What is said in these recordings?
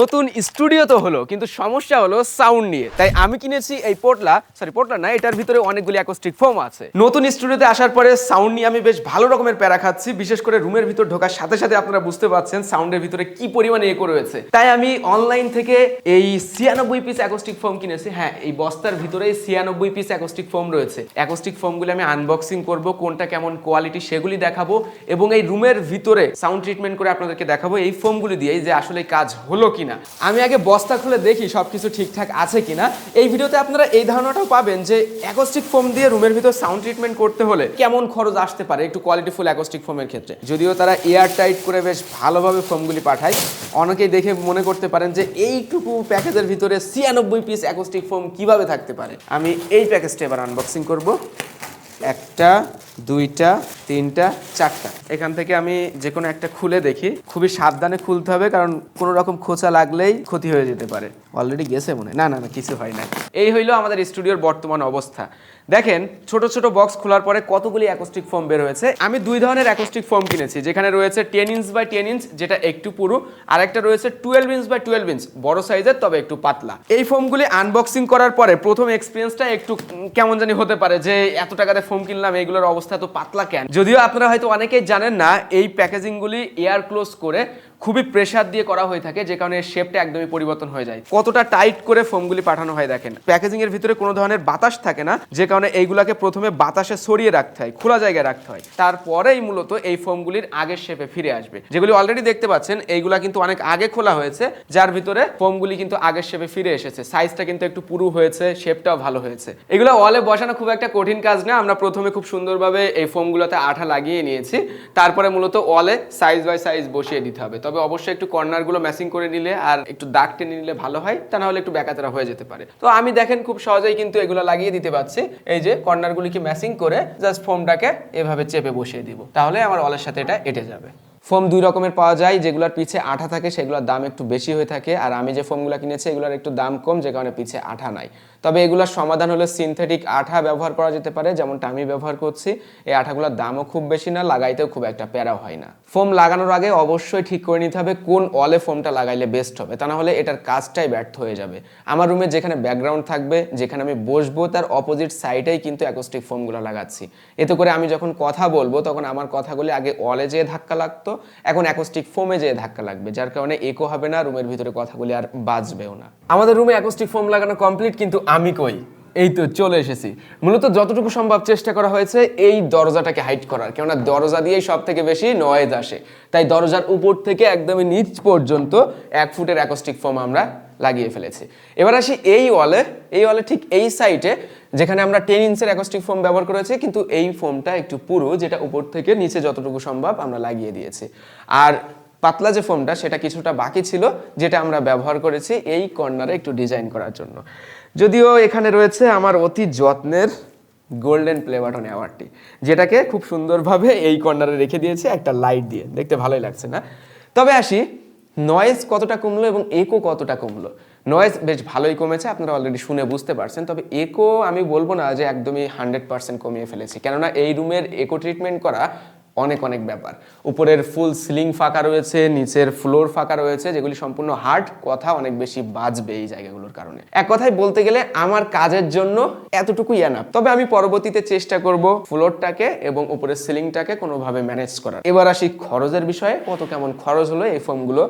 নতুন স্টুডিও তো হলো, কিন্তু সমস্যা হলো সাউন্ড নিয়ে। তাই আমি কিনেছি এই পোটলা সরি পোটলা না, এটার ভিতরে অনেকগুলি অ্যাকোস্টিক ফোম আছে। নতুন স্টুডিওতে আসার পরে সাউন্ড নিয়ে আমি বেশ ভালো রকমের প্যারা খাচ্ছি, বিশেষ করে রুমের ভিতর ঢোকার সাথে সাথে আপনারা বুঝতে পারছেন সাউন্ডের ভিতরে কি পরিমাণে একো রয়েছে। তাই আমি অনলাইন থেকে এই ছিয়ানব্বই পিস অ্যাকোস্টিক ফোম কিনেছি। হ্যাঁ এই বস্তার ভিতরে ছিয়ানব্বই পিস অ্যাকোস্টিক ফোম রয়েছে। অ্যাকোস্টিক ফোমগুলি আমি আনবক্সিং করব, কোনটা কেমন কোয়ালিটি সেগুলি দেখাবো এবং এই রুমের ভিতরে সাউন্ড ট্রিটমেন্ট করে আপনাদেরকে দেখাবো এই ফোমগুলি দিয়ে যে আসলে কাজ হলো কিনা। আমি আগে বস্তা খুলে দেখি সবকিছু ঠিকঠাক আছে কিনা। এই ভিডিওতে আপনারা এই ধারণাটাও পাবেন যে অ্যাকোস্টিক ফোম দিয়ে রুমের ভিতর সাউন্ড ট্রিটমেন্ট করতে হলে কেমন খরচ আসতে পারে একটু কোয়ালিটিফুল অ্যাকোস্টিক ফোমের ক্ষেত্রে। যদিও তারা এয়ার টাইট করে বেশ ভালোভাবে ফোমগুলি পাঠায়। অনেকেই দেখে মনে করতে পারেন যে এইটুকু প্যাকেজের ভিতরে ছিয়ানব্বই পিস অ্যাকোস্টিক ফোম কীভাবে থাকতে পারে। আমি এই প্যাকেজটা এবার আনবক্সিং করব। একটা দুইটা তিনটা চারটা। এখান থেকে আমি যে কোনো একটা খুলে দেখি। খুবই সাবধানে খুলতে হবে কারণ কোনো রকম খোঁচা লাগলেই ক্ষতি হয়ে যেতে পারে। অলরেডি গেছে মনে। না না না কিছু হয় না এই হইল আমাদের স্টুডিওর বর্তমান অবস্থা। দেখেন ছোট ছোট বক্স খোলার পরে কতগুলি অ্যাকোস্টিক ফোম বের হয়েছে। আমি দুই ধরনের অ্যাকোস্টিক ফোম কিনেছি। যেখানে রয়েছে ten inch by ten inch যেটা একটু পুরু। আর একটা রয়েছে twelve inch by twelve inch বড় সাইজের তবে একটু পাতলা। এই ফোমগুলি আনবক্সিং করার পরে প্রথম এক্সপিরিয়েন্সটা একটু কেমন জানি হতে পারে যে এত টাকাতে ফোম কিনলাম এইগুলোর অবস্থা এত পাতলা কেন? যদিও আপনারা হয়তো অনেকেই জানেন না, এই প্যাকেজিংগুলি এয়ার ক্লোজ করে খুবই প্রেসার দিয়ে করা হয়ে থাকে, যে কারণে শেপটা একদমই পরিবর্তন হয়ে যায়। কতটা টাইট করে ফোমগুলি পাঠানো হয় দেখেন। প্যাকেজিং এর ভিতরে কোনো ধরনের বাতাস থাকে না, যে কারণে এইগুলাকে প্রথমে বাতাসে সরিয়ে রাখতে হয়, খোলা জায়গায় রাখতে হয়। তারপরেই মূলত এই ফোমগুলির আগের শেপে ফিরে আসবে। যেগুলি অলরেডি দেখতে পাচ্ছেন, এইগুলা কিন্তু অনেক আগে খোলা হয়েছে, যার ভিতরে ফোমগুলি কিন্তু আগের শেপে ফিরে এসেছে। সাইজটা কিন্তু একটু পুরু হয়েছে শেপটাও ভালো হয়েছে। এগুলো ওয়ালে বসানো খুব একটা কঠিন কাজ না, আমরা প্রথমে খুব সুন্দরভাবে এই ফোমগুলোতে আঠা লাগিয়ে নিয়েছি। তারপরে মূলত ওয়ালে সাইজ বাই সাইজ বসিয়ে দিতে হবে। তবে অবশ্যই একটু কর্নারগুলো ম্যাচিং করে নিলে আর একটু দাগ টেনে নিলে ভালো হয়, তা না হলে একটু ব্যাকাতেরা হয়ে যেতে পারে। তো আমি দেখেন খুব সহজেই কিন্তু এগুলো লাগিয়ে দিতে পারছি। এই যে কর্নারগুলিকে ম্যাচিং করে জাস্ট ফোমটাকে এভাবে চেপে বসিয়ে দিব। তাহলে আমার অলের সাথে এটা এটে যাবে। ফোম দুই রকমের পাওয়া যায়, যেগুলোর পিছে আঠা থাকে, সেগুলোর দাম একটু বেশি হয়ে থাকে। আর আমি যে ফোমগুলো কিনেছি, এগুলোর একটু দাম কম, যে কারণে পিছে আঠা নাই। তবে এগুলোর সমাধান হলো সিনথেটিক আঠা ব্যবহার করা যেতে পারে, যেমনটা আমি ব্যবহার করছি। এই আঠাগুলোর দামও খুব বেশি না, লাগাইতেও খুব একটা প্যারা হয় না। ফোম লাগানোর আগে অবশ্যই ঠিক করে নিতে হবে, কোন অলে ফোমটা লাগাইলে বেস্ট হবে। তা না হলে এটার কাজটাই ব্যর্থ হয়ে যাবে। আমার রুমে যেখানে ব্যাকগ্রাউন্ড থাকবে, যেখানে আমি বসবো, তার অপোজিট সাইডেই কিন্তু অ্যাকোস্টিক ফোমগুলো লাগাচ্ছি। এতে করে আমি যখন কথা বলব, তখন আমার কথাগুলি আগে অলে যেয়ে ধাক্কা লাগতো এখন অ্যাকোস্টিক ফোমে যেয়ে ধাক্কা লাগবে, যার কারণে একো হবে না রুমের ভিতরে কথাগুলি আর বাজবেও না। আমাদের রুমে অ্যাকোস্টিক ফোম লাগানো কমপ্লিট কিন্তু আমি কই? এই তো চলে এসেছি। মূলত যতটুকু সম্ভব চেষ্টা করা হয়েছে এই দরজাটাকে হাইট করার। কেননা দরজা দিয়েই সব থেকে বেশি নয়েজ আসে। তাই দরজার উপর থেকে একদমই নিচ পর্যন্ত এক ফুটের অ্যাকোস্টিক ফোম আমরা লাগিয়ে ফেলেছি। এবার আসি এই ওয়ালে এই ওয়ালে ঠিক এই সাইটে যেখানে আমরা টেন ইঞ্চের অ্যাকোস্টিক ফোম ব্যবহার করেছি, কিন্তু এই ফোমটা একটু পুরো যেটা উপর থেকে নিচে যতটুকু সম্ভব আমরা লাগিয়ে দিয়েছি। আর পাতলা যে ফোমটা, সেটা কিছুটা বাকি ছিল, যেটা আমরা ব্যবহার করেছি এই কর্নারে একটু ডিজাইন করার জন্য। যদিও এখানে রয়েছে আমার অতি যত্নের গোল্ডেন প্লে বাটন অ্যাওয়ার্ডটি যেটাকে খুব সুন্দরভাবে এই কর্নারে রেখে দিয়েছে একটা লাইট দিয়ে। দেখতে ভালোই লাগছে না? তবে আসি নয়েজ কতটা কমলো এবং একো কতটা কমলো? নয়েজ বেশ ভালোই কমেছে, আপনারা অলরেডি শুনে বুঝতে পারছেন, তবে একো আমি বলব না যে একদমই হান্ড্রেড পার্সেন্ট কমিয়ে ফেলেছি, কেননা এই রুমের একো ট্রিটমেন্ট করা অনেক অনেক ব্যাপার। উপরের ফুল সিলিং ফাঁকা রয়েছে, নিচের ফ্লোর ফাঁকা রয়েছে, যেগুলি সম্পূর্ণ হার্ড কথা অনেক বেশি বাজবে এই জায়গাগুলোর কারণে। এক কথায় বলতে গেলে আমার কাজের জন্য এতটুকুই এনাফ তবে আমি পরবর্তীতে চেষ্টা করব ফ্লোরটাকে এবং উপরের সিলিংটাকে কোনোভাবে ম্যানেজ করার। এবার আসি খরচের বিষয়ে, কত কেমন খরচ হলো এই ফোমগুলো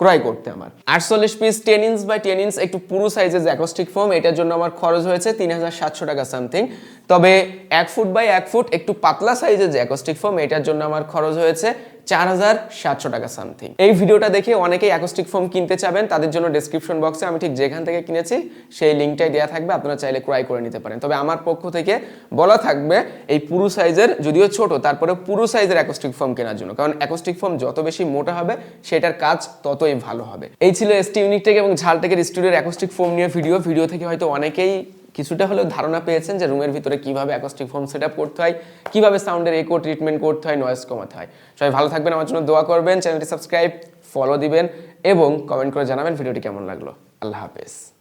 ক্রয় করতে আমার। আটচল্লিশ piece ten inch by ten inch একটু পুরো সাইজের জ্যাকোস্টিক ফোম এটার জন্য আমার খরচ হয়েছে তিন হাজার সাতশো টাকা সামথিং তবে এক ফুট বাই এক ফুট একটু পাতলা সাইজের জ্যাকোস্টিক ফোম এটার জন্য আমার খরচ হয়েছে চার হাজার সাতশো টাকা সামথিং এই ভিডিওটা দেখে অনেকেই অ্যাকোস্টিক ফোম কিনতে চাবেন, তাদের জন্য ডেসক্রিপশন বক্সে আমি ঠিক যেখান থেকে কিনেছি, সেই লিঙ্কটাই দেওয়া থাকবে, আপনারা চাইলে ক্রয় করে নিতে পারেন। তবে আমার পক্ষ থেকে বলা থাকবে, এই পুরু সাইজের যদিও ছোট তারপরে পুরু সাইজের অ্যাকোস্টিক ফোম কেনার জন্য। কারণ অ্যাকোস্টিক ফোম যত বেশি মোটা হবে, সেটার কাজ ততই ভালো হবে। এই ছিল এসটি ইউনিটেক এবং ঝালটেকের স্টুডিওর অ্যাকোস্টিক ফোম নিয়ে ভিডিও ভিডিও থেকে হয়তো অনেকেই কিছুটা হলেও ধারণা পেয়েছেন যে রুমের ভিতরে কীভাবে অ্যাকোস্টিক ফোম সেট আপ করতে হয়, কীভাবে সাউন্ডের একো ট্রিটমেন্ট করতে হয় নয়েস কমাতে হয়। সবাই ভালো থাকবেন, আমার জন্য দোয়া করবেন, চ্যানেলটি সাবস্ক্রাইব ফলো দিবেন এবং কমেন্ট করে জানাবেন ভিডিওটি কেমন লাগল। আল্লাহ হাফেজ।